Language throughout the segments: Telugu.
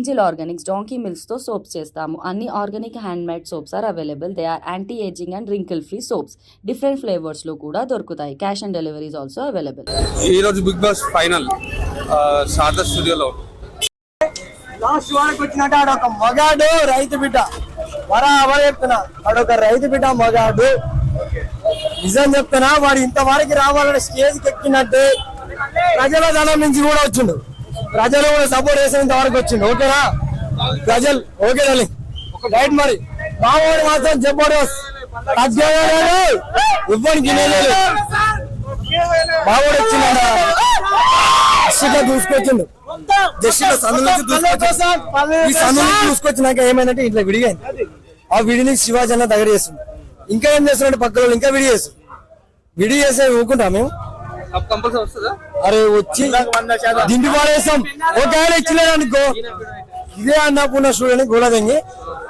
ఏంజిల్ ఆర్గానిక్స్ డాంకీ మిల్క్స్తో సోప్స్ చేస్తాము. అన్ని organic hand made soaps are available. They are anti ageing and wrinkle free soaps. Different ఫ్లేవర్స్లో కూడా దొరుకుతాయి. Cash on deliveries also available. ఈ రోజు బిగ్ బాస్ ఫైనల్ ఆ, శారదా స్టూడియోలో. లాస్ట్ వారికి వచ్చినట్టు ఆడొక మగాడు రైతు బిడ్డ. బరాబర్ చెప్తున్నా. ఆడొక రైతు బిడ్డ మగాడు. నిజం చెప్తున్నా వాడు ఇంతవరకు రావాలని స్టేజ్కి ఎక్కినట్టే ప్రజల ధనం నుంచి కూడా వచ్చిండు. ప్రజలు కూడా సపోర్ట్ చేసేంత వరకు వచ్చింది. ఓకేనా? ప్రజలు ఓకే డార్లింగ్. రైట్ మరి. మామూలు మాత్రం జబర్దస్త్ ఇవ్వడానికి లేదు మామూలు వచ్చిండ అక్షిగా దూసుకొచ్చిండు. జస్ట్ సందు దూసుకొచ్చి ఈ దూసుకొచ్చినాక ఏమైందంటే ఇట్లా విడిగాయింది ఆ విడిని శివాజీ అన్న దగ్గర చేస్తుంది ఇంకా ఏం చేస్తున్నాడు పక్కన వాళ్ళు? ఇంకా విడి చేస్తుంది విడి చేసే ఊరుకుంటాం మేము. అరే వచ్చి దిండి పాడేస్తాం ఒక ఆయన ఇచ్చలేదు అనుకో. ఇదే అన్నపూర్ణ స్టూడెంట్ గోడదంగి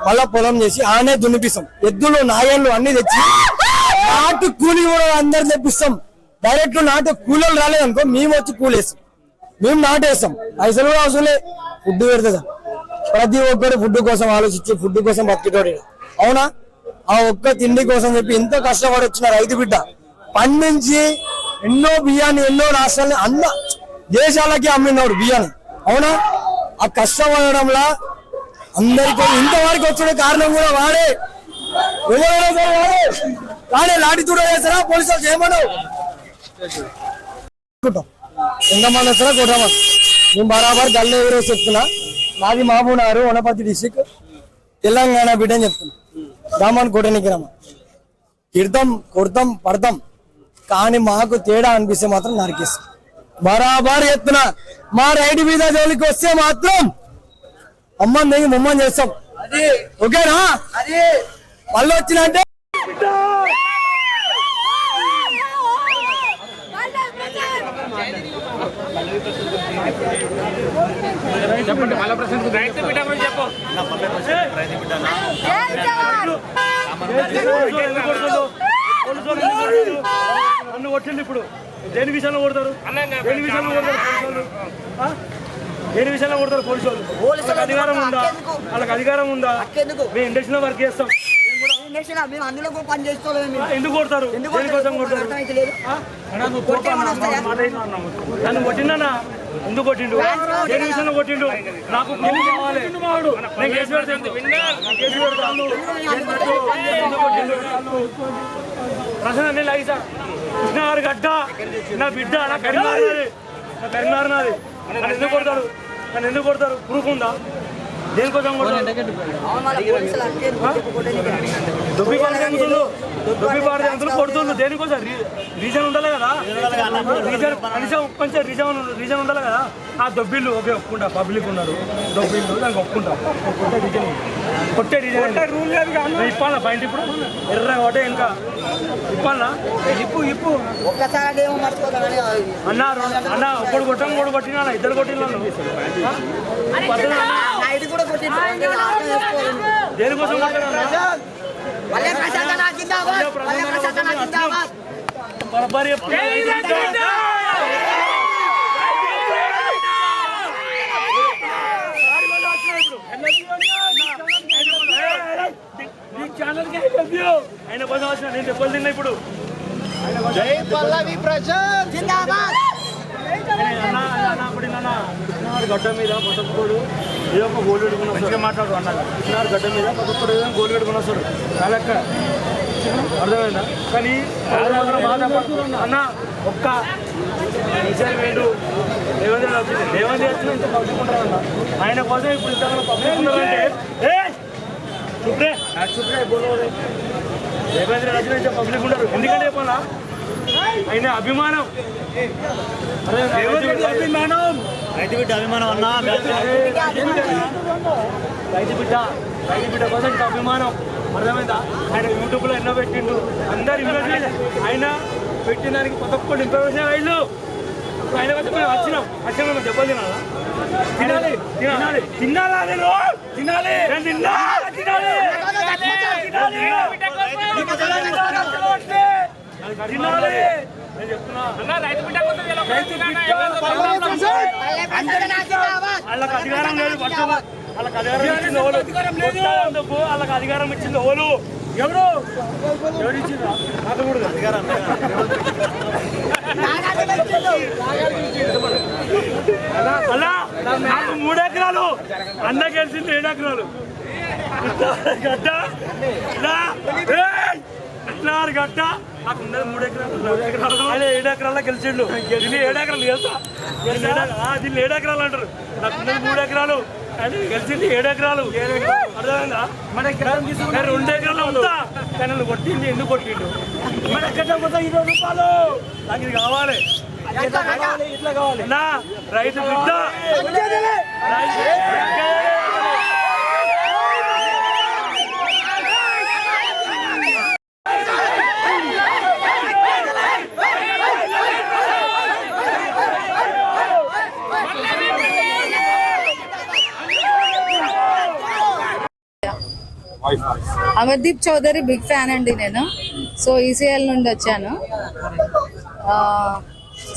మళ్ళా పొలం చేసి ఆనే దున్నిపిస్తాం. ఎద్దులు నాయన్లు అన్ని తెచ్చి నాటు కూలి కూడా అందరు తెప్పిస్తాం. డైరెక్ట్ నాటు కూలీలు రాలేదనుకో మేము వచ్చి కూలేస్తాం. మేము నాటేస్తాం. పైసలు కూడా అవసరం లేదు. ఫుడ్ పెడుతుందా ప్రతి ఒక్కరు ఫుడ్ కోసం ఆలోచించి ఫుడ్ కోసం బతికేటోడు. ఈడ. అవునా? ఆ ఒక్క తిండి కోసం చెప్పి ఎంతో కష్టపడి వచ్చిన రైతు బిడ్డ పండించి ఎన్నో బియ్యాన్ని ఎన్నో రాష్ట్రాలని అన్న దేశాలకి అమ్మినోడు బియ్యాన్ని. అవునా? ఆ కష్టం అనడంలా అందరికీ ఇంతవరకు వచ్చిన కారణం కూడా వాడే. ఎవరైనా సరే వాడే. వాడే లాఠీ దూడ చేస్తారా పోలీసు వాళ్ళు చేయమను ఎంతమంది వస్తారా కొట్టామని. మేము బరాబర్ గల్లే ఎవరో చెప్తున్నా. మాది మామూనారు వనపర్తి డిస్టిక్ తెలంగాణ బిడ్డ అని చెప్తున్నా. రామన్ కొట్టనికి గ్రామం తిడతాం కొడతాం పడతాం. కానీ మాకు తేడా అనిపిస్తే మాత్రం నరికేస్తాం బరాబర్ చెప్తున్నా మా రైడ్ మీద జోలికి వస్తే మాత్రం అమ్మని దిగి ముమ్మని చేస్తాం ఓకేనా మళ్ళీ వచ్చినంటే రైతు బిడ్డ గురించి చెప్పు నన్ను కొట్టిండు ఇప్పుడు. దేని విషయంలో కొడతారు? దేని విషయంలో కొడతారు? దేని విషయంలో కొడతారు పోలీసు వాళ్ళు వాళ్ళకి అధికారం ఉందా? వాళ్ళకి అధికారం ఉందా? మేము ఇండస్ట్రీలో వర్క్ చేస్తాం. మేము అందులో పని ఎందుకు కొడతారు? ఎందుకు దేనికోసం కొడతారు? నన్ను కొట్టిండన్నా ఎందుకు కొట్టిండు? దేని విషయంలో కొట్టిండు? నాకు పెళ్ళి కావాలి. నేను కేసు పెడతాను కేసు? ప్రశ్న నేను లాగిసా కృష్ణగారి గడ్డ నా బిడ్డ నా కరీంనగర్ నాది. నా నాది. నన్ను ఎందుకు కొడతారు? నన్ను ఎందుకు కొడతారు? ప్రూఫ్ ఉందా? దేనికోసం కొడతారు అవును వాళ్ళ పోలీసులు అంటే కొట్టనీకి. దుబ్బి పాడితే అంతులు దుబ్బి పాడితే అంతులు కొడుతుండ్రు దేనికోసం రీజన్ ఉండాలి కదా? రీజన్ కనీసం కొంచెం రీజన్ రీజన్ ఉండాలి కదా? ఆ దొబ్బిళ్ళు ఓకే ఒప్పుకుంటా. పబ్లిక్ ఉన్నారు. దొబ్బిళ్ళు దానికి ఒప్పుకుంటా. కొట్టే రీజన్ కొట్టే రీజన్ రూల్ లేదు ఇప్పాలా బయట ఇప్పుడు? ఎర్ర ఒకటే ఇంకా. ఇప్పాలా? ఇప్పు ఇప్పు. ఒక్కసారి అన్న అన్న ఒక్కడు కొట్టం కూడా కొట్టినా ఇద్దరు కొట్టినా నైట్ కూడా you. ఆయన కోసం వచ్చిన నేను దెబ్బలు తిన్నా ఇప్పుడు జిందాబాద్. అన్న, అన్న, అప్పుడు నాన్న, కృష్ణార్ గడ్డ మీద పసపుకోడు ఏదో ఒక గోలు పెట్టుకుని మంచిగా మాట్లాడు అన్న. కృష్ణార్ గడ్డ మీద పసపుకోడు ఏదో గోలు పెట్టుకుని వస్తాడు. నా లెక్క అర్థమైందా? కానీ అన్న ఒక్క విజయ్ వేడు. రేవంత్ రెడ్డి వచ్చింది రేవంత్ వచ్చిన ఇంత పబ్లిక్ ఉంటారు అన్న. ఆయన కోసం ఇప్పుడు ఇంత పబ్లిక్ ఉన్నారంటే ఏ! చుప్రే. చుప్రే బోలో రేవంత్ రెడ్డి వచ్చిన ఇంత పబ్లిక్ ఉంటారు ఎందుకంటే చెప్పాలా ఆయన అభిమానం. అభిమానం. రైతు బిడ్డ అభిమానం అన్నా రైతు బిడ్డ రైతు బిడ్డ కోసం అభిమానం. అర్థమైందా? ఆయన యూట్యూబ్లో ఎన్నో పెట్టిండు. అందరు ఇన్ఫర్మేషన్ ఆయన పెట్టిన దానికి ప్రతి ఒక్కటి ఇన్ఫర్మేషన్ వీళ్ళు ఆయన వచ్చి మేము వచ్చినాం. వచ్చిన మేము దెబ్బలు తినాలా? తినాలి తినాలి. తినాలా నేను తినాలి. తినాలి తినాలి నేను చెప్తున్నా రైతు బిడ్డ వల్లే ప్రశాంత్ అన్న జిందాబాద్. వాళ్ళకి అధికారం లేదు వాళ్ళకి అధికారం ఇచ్చింది ఓలు వాళ్ళకి అధికారం ఇచ్చింది ఓలు ఎవరు? ఎవరు ఇచ్చిందా నాకు కూడా అధికారం అలా నాకు మూడు ఎకరాలు. అన్న గెలిచింది ఏడు ఎకరాలు. గడ్డ? గడ్డ. నాకు ఉన్నది మూడు ఎకరాలు. ఆయన ఏడు ఎకరాల్లో గెలిచిండు. ఏడు ఎకరాలు తెలుసా? దీన్ని ఏడు ఎకరాలు అంటారు. నాకు ఉన్నది మూడు ఎకరాలు. ఆయన గెలిచింది ఏడు ఎకరాలు. అర్థమైందా? మన ఎకరాలు రెండు ఎకరాలు ఉంటా కానీ నన్ను కొట్టింది ఎందుకు కొట్టిండు? మన ఎక్కడ పోతా ఇరవై రూపాయలు. నాకు ఇది కావాలి. ఇట్లా కావాలి? రైతు బిడ్డ. అమర్దీప్ చౌదరి బిగ్ ఫ్యాన్ అండి నేను. సో ఈసీఎల్ నుండి వచ్చాను.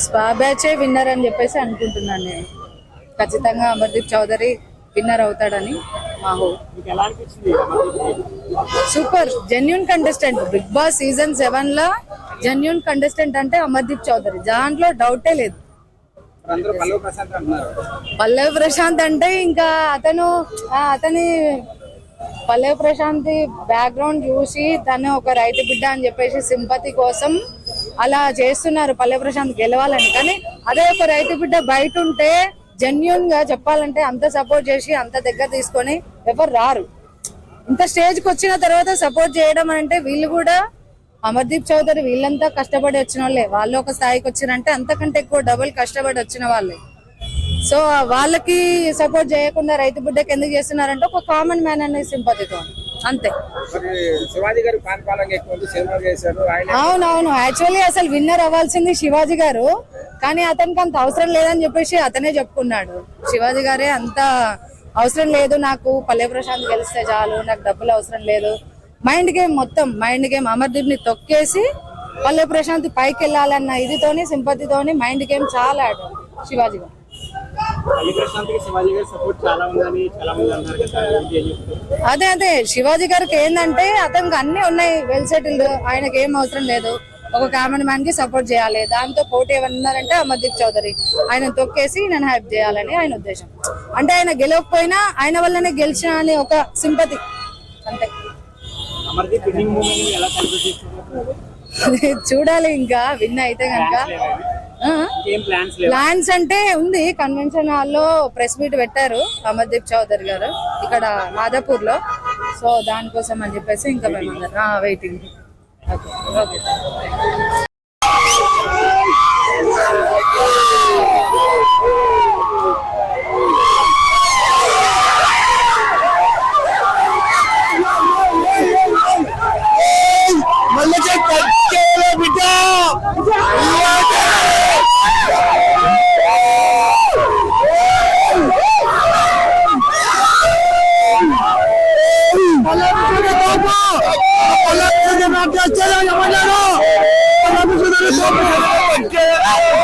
స్పా బ్యాచే విన్నర్ అని చెప్పేసి అనుకుంటున్నాను నేను. ఖచ్చితంగా అమర్దీప్ చౌదరి విన్నర్ అవుతాడని మా super. Genuine contestant. Bigg Boss season సెవెన్లో జెన్యున్ కంటెస్టెంట్ అంటే అమర్దీప్ చౌదరి. దాంట్లో డౌటే లేదు. పల్లవి ప్రశాంత్ అంటే ఇంకా అతను అతని పల్లవి ప్రశాంతి బ్యాక్గ్రౌండ్ చూసి తను ఒక రైతు బిడ్డ అని చెప్పేసి సింపతి కోసం అలా చేస్తున్నారు పల్లె ప్రశాంత్ గెలవాలని. కానీ అదే ఒక రైతు బిడ్డ బయట ఉంటే జెన్యున్గా చెప్పాలంటే అంత సపోర్ట్ చేసి అంత దగ్గర తీసుకొని ఎవరు రారు. ఇంత స్టేజ్కి వచ్చిన తర్వాత సపోర్ట్ చేయడం అంటే వీళ్ళు కూడా అమర్దీప్ చౌదరి వీళ్ళంతా కష్టపడి వచ్చిన వాళ్ళే. వాళ్ళు ఒక స్థాయికి వచ్చినంటే అంతకంటే ఎక్కువ డబుల్ కష్టపడి వచ్చిన వాళ్ళే. సో వాళ్ళకి సపోర్ట్ చేయకుండా రైతు బిడ్డకి ఎందుకు చేస్తున్నారంటే ఒక కామన్ మ్యాన్ అనే సింపతితో. అంతే. అవునవును. యాక్చువల్లీ అసలు విన్నర్ అవ్వాల్సింది శివాజీ గారు. కానీ అతనికి అంత అవసరం లేదని చెప్పేసి అతనే చెప్పుకున్నాడు. శివాజీ గారే అంత అవసరం లేదు నాకు పల్లె ప్రశాంత్ గెలిస్తే చాలు నాకు డబ్బులు అవసరం లేదు. మైండ్ గేమ్ మొత్తం మైండ్ గేమ్ అమర్దీప్ని తొక్కేసి పల్లె ప్రశాంత్ పైకి వెళ్ళాలన్న ఇదితోని సింపతితోని మైండ్ గేమ్ చాలా ఆడాడు శివాజీ గారు. అదే అదే శివాజీ గారికి ఏంటంటే అతనికి అన్ని ఉన్నాయి వెల్ సెటిల్డ్ ఆయనకి ఏం అవసరం లేదు. ఒక కామన్ మ్యాన్కి సపోర్ట్ చేయాలి. దాంతో పోటీ ఏమన్నారంటే అమర్దీప్ చౌదరి. ఆయన తొక్కేసి నేను హెల్ప్ చేయాలని ఆయన ఉద్దేశం. అంటే ఆయన గెలవకపోయినా ఆయన వల్లనే గెలిచిన అని ఒక సింపతి అంతే. చూడాలి ఇంకా. విన్ అయితే కనుక. ప్లాన్స్ అంటే ఉంది. కన్వెన్షన్ హాల్లో ప్రెస్ మీట్ పెట్టారు అమర్దీప్ చౌదరి గారు. ఇక్కడ మాదాపూర్లో సో దానికోసం అని చెప్పేసి ఇంకా మేము waiting okay okay ¡Ay, ay, ay, ay, ay, ay,